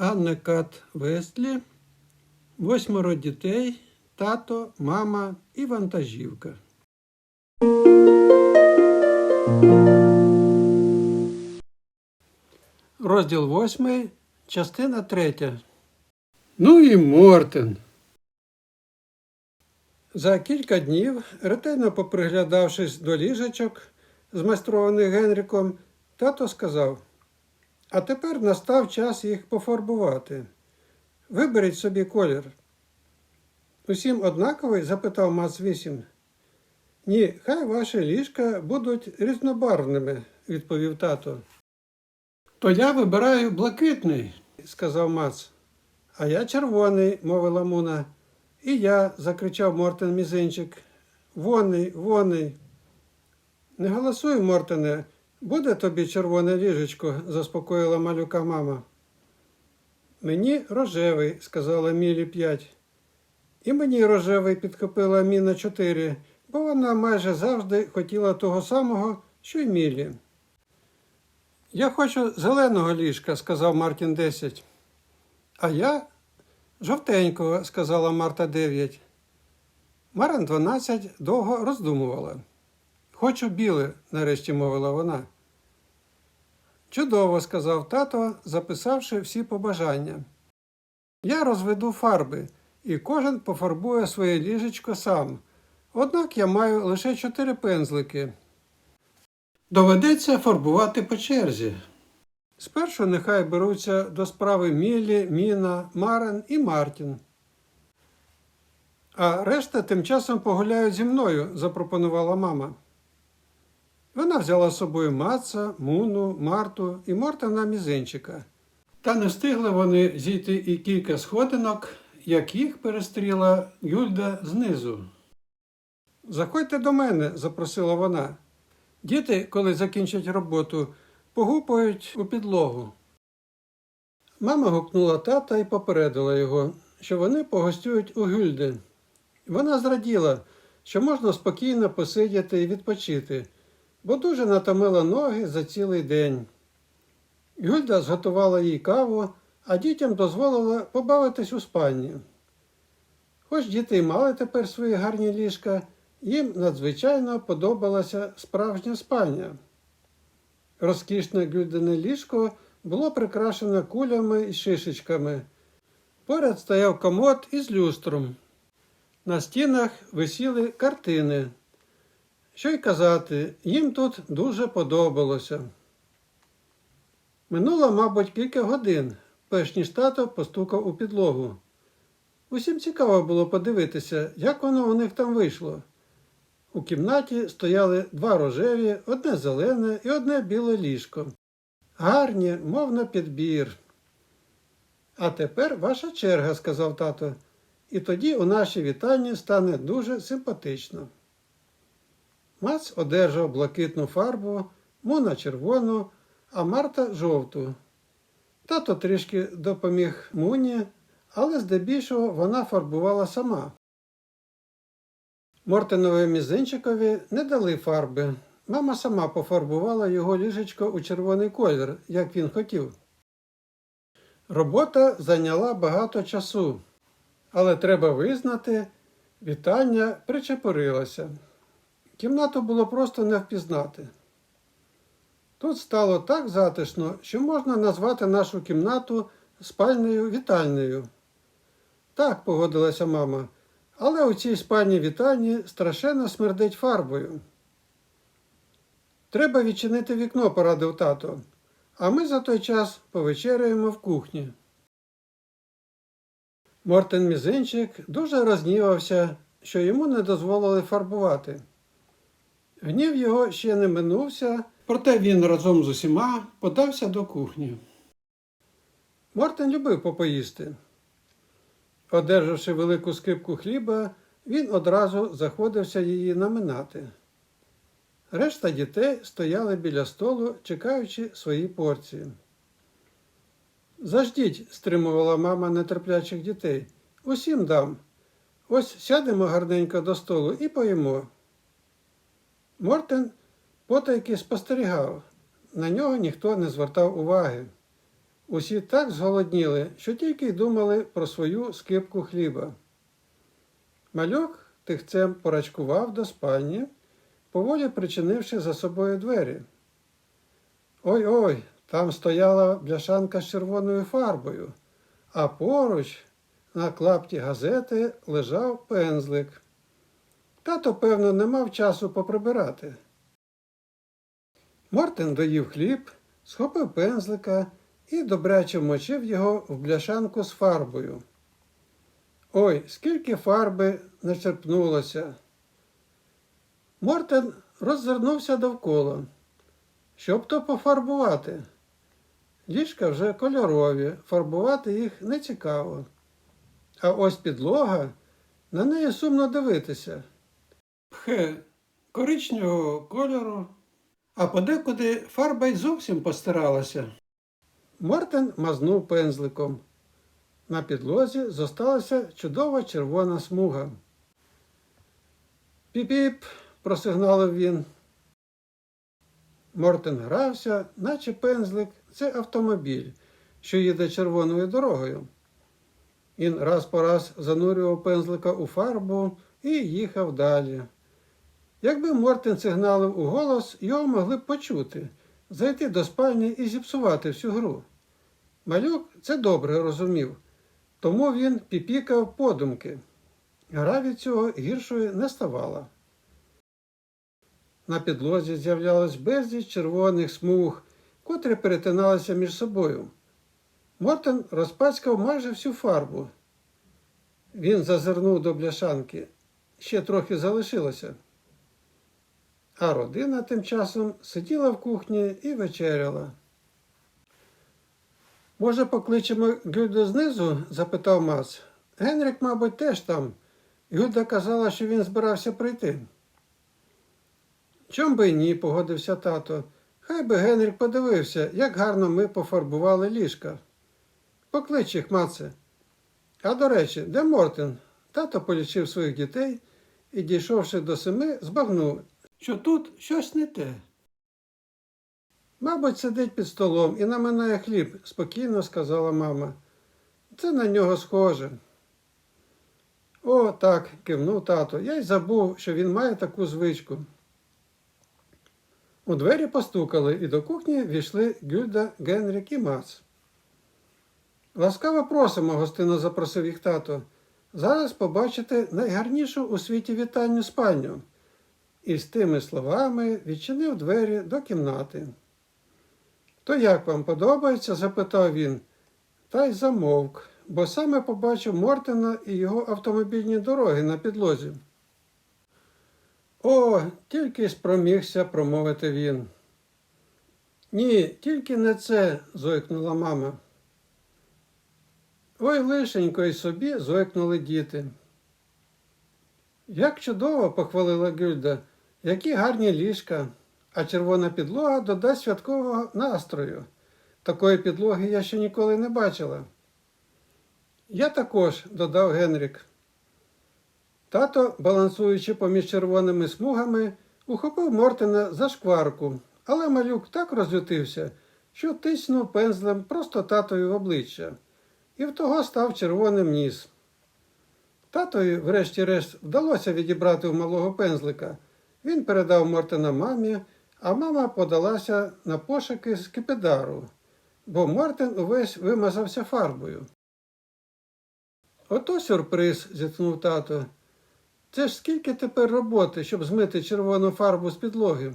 Анна Кат Вестлі, восьмеро дітей, тато, мама і вантажівка. Розділ восьмий, частина третя. Ну і Мортен. За кілька днів, ретельно поприглядавшись до ліжечок, змайстрованих Генріком, тато сказав: А тепер настав час їх пофарбувати. Виберіть собі колір. Усім однаковий? запитав Мац 8. Ні, хай ваші ліжка будуть різнобарвними, відповів тато. То я вибираю блакитний, сказав Мац. А я червоний, мовила Муна. І я, закричав Мортен Мізинчик. Воний, воний. Не голосуй, Мортене, буде тобі червоне ліжечко, заспокоїла малюка мама. Мені рожевий, сказала Мілі п'ять. І мені рожевий підхопила Міна чотири, бо вона майже завжди хотіла того самого, що й Мілі. Я хочу зеленого ліжка, сказав Мартін 10. А я жовтенького, сказала Марта 9. Марин 12 довго роздумувала. Хочу біле, нарешті мовила вона. Чудово, сказав тато, записавши всі побажання. Я розведу фарби, і кожен пофарбує своє ліжечко сам. Однак я маю лише чотири пензлики. Доведеться фарбувати по черзі. Спершу нехай беруться до справи Мілі, Міна, Марен і Мартін. А решта тим часом погуляють зі мною, запропонувала мама. Вона взяла з собою Маца, Муну, Марту і Мортена Мізинчика. Та не встигли вони зійти і кілька сходинок, як їх перестріла Юльда знизу. Заходьте до мене, запросила вона. Діти, коли закінчать роботу, погупають у підлогу. Мама гукнула тата і попередила його, що вони погостюють у Гюльди. Вона зраділа, що можна спокійно посидіти і відпочити, бо дуже натомила ноги за цілий день. Гюльда зготувала їй каву, а дітям дозволила побавитись у спальні. Хоч діти й мали тепер свої гарні ліжка, їм надзвичайно подобалася справжня спальня. Розкішне гюльдене ліжко було прикрашене кулями і шишечками. Поряд стояв комод із люстром. На стінах висіли картини. Що й казати, їм тут дуже подобалося. Минуло, мабуть, кілька годин, перш ніж тато постукав у підлогу. Усім цікаво було подивитися, як воно у них там вийшло. У кімнаті стояли два рожеві, одне зелене і одне біле ліжко. Гарні, мов на підбір. А тепер ваша черга, сказав тато, і тоді у нашій вітанні стане дуже симпатично. Мац одержав блакитну фарбу, Мона червону, а Марта жовту. Тато трішки допоміг Муні, але здебільшого вона фарбувала сама. Мортинові мізинчикові не дали фарби. Мама сама пофарбувала його ліжечко у червоний колір, як він хотів. Робота зайняла багато часу, але треба визнати, вітання причепорилося. Кімнату було просто не впізнати. Тут стало так затишно, що можна назвати нашу кімнату спальною вітальнею. Так, погодилася мама, але у цій спальні вітальні страшенно смердить фарбою. Треба відчинити вікно, порадив тато, а ми за той час повечеряємо в кухні. Мортен Мізинчик дуже рознівався, що йому не дозволили фарбувати. Гнів його ще не минувся, проте він разом з усіма подався до кухні. Мортен любив попоїсти. Одержавши велику скипку хліба, він одразу заходився її наминати. Решта дітей стояли біля столу, чекаючи свої порції. Заждіть, стримувала мама нетерплячих дітей. Усім дам. Ось сядемо гарненько до столу і поїмо. Мортен потайки спостерігав. На нього ніхто не звертав уваги. Усі так зголодніли, що тільки й думали про свою скипку хліба. Малюк тихцем порачкував до спальні, поволі причинивши за собою двері. Ой ой, там стояла бляшанка з червоною фарбою, а поруч на клапті газети лежав пензлик. Тато, певно, не мав часу поприбирати. Мортен доїв хліб, схопив пензлика і добряче вмочив його в бляшанку з фарбою. Ой, скільки фарби начерпнулося. Мортен роззирнувся довкола. Щоб то пофарбувати. Ліжка вже кольорові, фарбувати їх не цікаво. А ось підлога, на неї сумно дивитися. Пхе, коричневого кольору, а подекуди фарба й зовсім постаралася. Мортен мазнув пензликом. На підлозі зосталася чудова червона смуга. Піп-піп, просигналив він. Мортен грався, наче пензлик це автомобіль, що їде червоною дорогою. Він раз по раз занурював пензлика у фарбу і їхав далі. Якби Мортен сигналив у голос, його могли б почути, зайти до спальні і зіпсувати всю гру. Малюк це добре розумів, тому він піпікав подумки. Гра від цього гіршою не ставала. На підлозі з'являлось безліч червоних смуг, котрі перетиналися між собою. Мортен розпацькав майже всю фарбу. Він зазирнув до бляшанки. Ще трохи залишилося. А родина тим часом сиділа в кухні і вечеряла. Може, покличемо Гюду знизу? запитав Мац. Генрік, мабуть, теж там. Гюда казала, що він збирався прийти. Чом би ні, погодився тато. Хай би Генрік подивився, як гарно ми пофарбували ліжка. Поклич їх, Маце. А до речі, де Мортен? Тато полічив своїх дітей і, дійшовши до семи, збагнув, що тут щось не те. Мабуть, сидить під столом і наминає хліб, спокійно сказала мама. Це на нього схоже. О, так, кивнув тато. Я й забув, що він має таку звичку. У двері постукали, і до кухні війшли Гюльда, Генрік і Мац. Ласкаво просимо, гостинно запросив їх тато. Зараз побачите найгарнішу у світі вітальню спальню. І з тими словами відчинив двері до кімнати. То як вам подобається? запитав він, та й замовк, бо саме побачив Мортена і його автомобільні дороги на підлозі. О, тільки спромігся промовити він. Ні, тільки не це, зойкнула мама. Ой, лишенько й собі зойкнули діти. Як чудово, похвалила Гюльда, які гарні ліжка, а червона підлога додасть святкового настрою. Такої підлоги я ще ніколи не бачила. Я також, додав Генрік. Тато, балансуючи поміж червоними смугами, ухопив Мортина за шкварку, але малюк так розлютився, що тиснув пензлем просто татові в обличчя, і в того став червоним ніс. Татові, врешті-решт, вдалося відібрати у малого пензлика. Він передав Мортина мамі, а мама подалася на пошуки скипидару, бо Мортин увесь вимазався фарбою. Ото сюрприз, зітхнув тато. Це ж скільки тепер роботи, щоб змити червону фарбу з підлоги?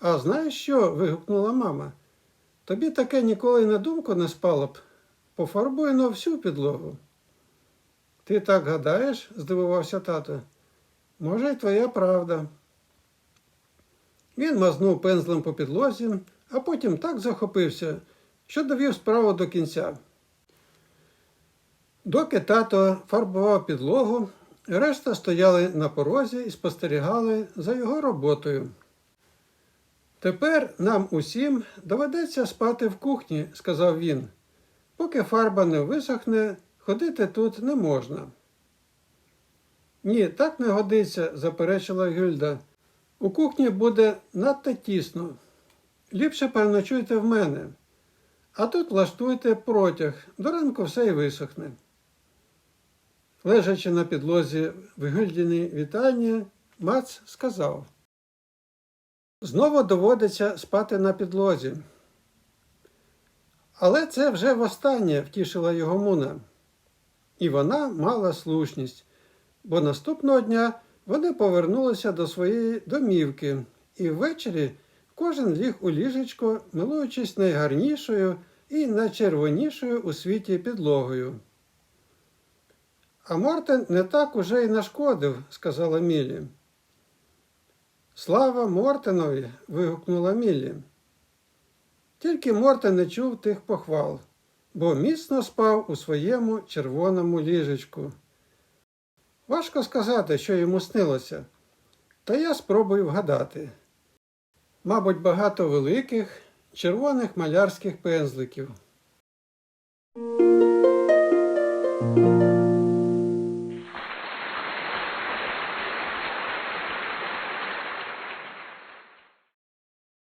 А знаєш що? вигукнула мама. Тобі таке ніколи на думку не спало б. Пофарбуй на всю підлогу. Ти так гадаєш? здивувався тато. Може, й твоя правда. Він мазнув пензлем по підлозі, а потім так захопився, що довів справу до кінця. Доки тато фарбував підлогу, решта стояли на порозі і спостерігали за його роботою. Тепер нам усім доведеться спати в кухні, сказав він. Поки фарба не висохне, ходити тут не можна. Ні, так не годиться, заперечила Гюльда. У кухні буде надто тісно. Ліпше переночуйте в мене. А тут влаштуйте протяг, до ранку все й висохне. Лежачи на підлозі вигільдені вітання, Мац сказав. Знову доводиться спати на підлозі. Але це вже востаннє втішила його Муна. І вона мала слушність, бо наступного дня вони повернулися до своєї домівки, і ввечері кожен ліг у ліжечко, милуючись найгарнішою і найчервонішою у світі підлогою. А Мортен не так уже й нашкодив, сказала Мілі. Слава Мортенові. вигукнула Мілі. Тільки Мортен не чув тих похвал, бо міцно спав у своєму червоному ліжечку. Важко сказати, що йому снилося, та я спробую вгадати. Мабуть, багато великих червоних малярських пензликів.